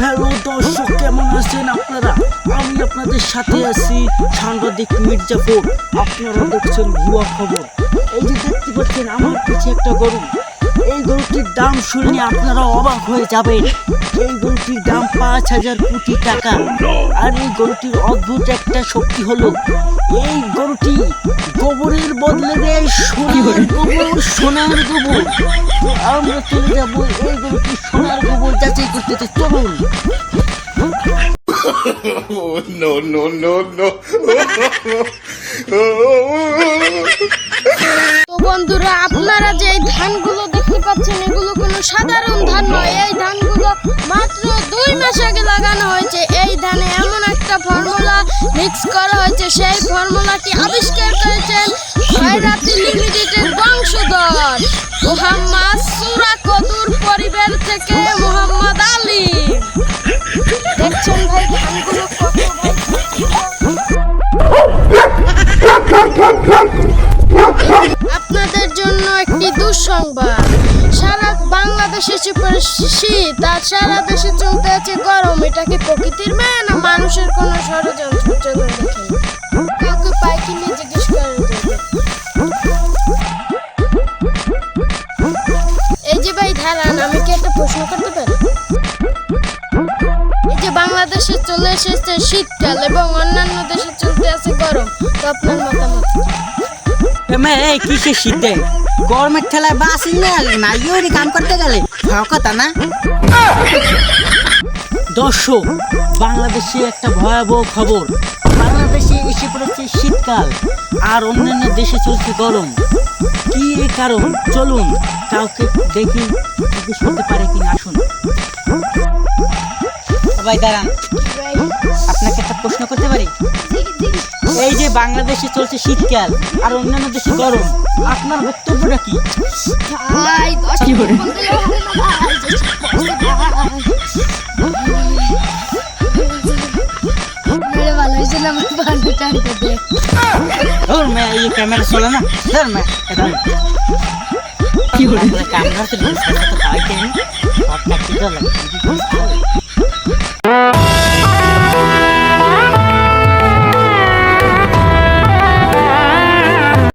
Hello দর্শক, কেমন আছেন আপনারা? আমি আপনাদের সাথে আছি সাংবাদিক মির্জাফর। আপনারা দেখছেন ভুয়া খবর। এই যে দেখতে পাচ্ছেন, আমার পিছে একটা গরু। এই গরুটির দাম শুনলে আপনারা অবাক হয়ে যাবেন। এই গরুটির দাম পাঁচ হাজার কোটি টাকা। আর এই গরুটির অদ্ভুত একটা শক্তি হলো, এই গরুটি গোবরের বদলে দেয় সোনার গোবর সোনার গোবর। আমরা চলে যাব এই গরুটি সোনার গোবর করতে তো চলুন Oh, no, no, no, no. তো বন্ধুরা আপনারা যে ধানগুলো দেখতে পাচ্ছেন এগুলো কোনো সাধারণ ধান নয়। এই ধানগুলো মাত্র দুই মাস আগে লাগানো হয়েছে। এই ধানে এমন একটা ফর্মুলা মিক্স করা হয়েছে। সেই ফর্মুলাটি আবিষ্কার করেছেন খয়রাতি লিমিটেডের বংশধর মোহাম্মদ সুরা কদুর পরিবার থেকে। দুঃসংবাদ সারা বাংলাদেশে শীত আর সারা দেশে চলতে আছে গরম। এটা কি প্রকৃতির মেয়ে না মানুষের কোনো ষড়যন্ত্র? পাই কি নিয়ে জিজ্ঞেস এই যে ভাই ধারান, আমি কি একটা প্রশ্ন করতে পারি? এই যে বাংলাদেশে চলে এসেছে শীতকাল এবং অন্যান্য দেশে চলতে আছে গরম, তো আপনার মতামত কি? শীতে গরমের ঠেলায় বাসি না নাইও কাম করতে গেলে। খাওয়া কথা না? দর্শক, বাংলাদেশে একটা ভয়াবহ খবর। বাংলাদেশে এসে পড়েছে শীতকাল, আর অন্যান্য দেশে চলছে গরম। কি এর কারণ? চলুন, কাউকে দেখি জিজ্ঞেস করতে পারে কিনা, আসুন। ভাই দাঁড়ান। আপনাকে একটা প্রশ্ন করতে পারি? বাংলাদেশে চলছে শীতকাল আর অন্যান্য দেশে গরম আপনার বক্তব্যটা কি ভাই দশ কি বলে? বলতে গেলে হবে না ভাই, দশ মেরে ভালো হয়েছিল আমার বান্ধবীটা আনতে দে। और मैं ये कैमरा चला ना सर मैं इधर की हो रहा है कैमरा से तो भाई के नहीं और टैक्सी तो लगी